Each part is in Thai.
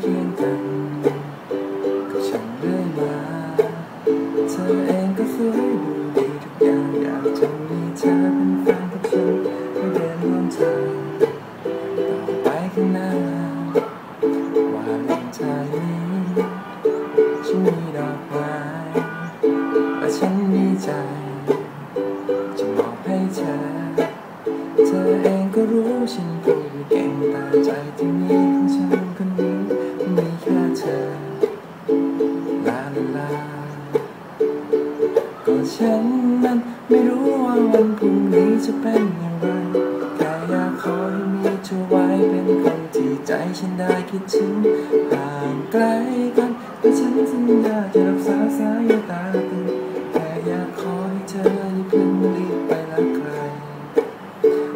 เคียงกันก็ฉันเรื่อยมาเธอเองก็สวยดูดีทุกอย่างอยากจะมีเธอเป็นแฟนกับฉันไม่เดินร่วมทางต่อไปข้างหน้าว่าเล่นใจนี้ฉันมีดอกไม้และฉันมีใจ จะมอบให้เธอ เธอเองก็รู้ฉันพูดไม่เก่งตาใจที่มี ตัฉันนั้นไม่รู้ว่าวันพรุ่งนี้จะเป็นอย่างไรแค่อยากขอให้มีเธอไว้เป็นคนที่ใจฉันได้คิดถึงห่างไกลกันแต่ฉันสัญญาจะรักษาสายตาตึงแค่อยากขอให้เธออย่าเพิ่งรีบไปละใคร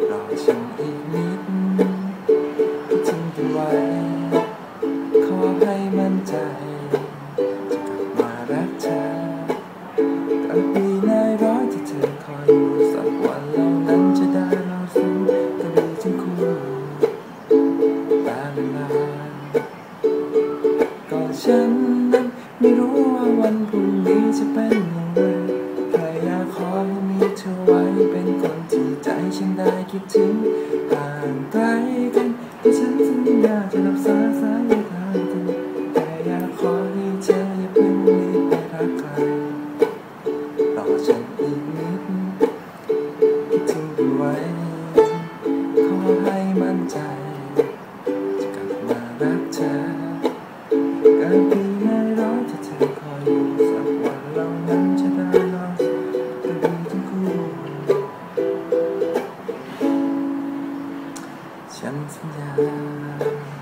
รอฉันอีกนิดก็ดถึงกันไว้ขอให้มั่นใจ ฉันนั้นไม่รู้ว่าวันพรุ่งนี้จะเป็นอย่างไรแค่อยากขอให้มีเธอไว้เป็นคนที่ใจฉันได้คิดถึงห่างไกลกันแต่ฉันสัญญาจะรักษาสายตางเธอแต่อยากขอให้เธออย่าเพิ่งรีบไปรักใครรอฉันอีกนิดคิดถึงกันไว้ขอให้มั่นใจจะกลับมารักเธอ กันปีในร้อยที่เธอคอยอยู่สักวันเรานั้นจะได้รอกันดีทั้งคู่ฉันสัญญา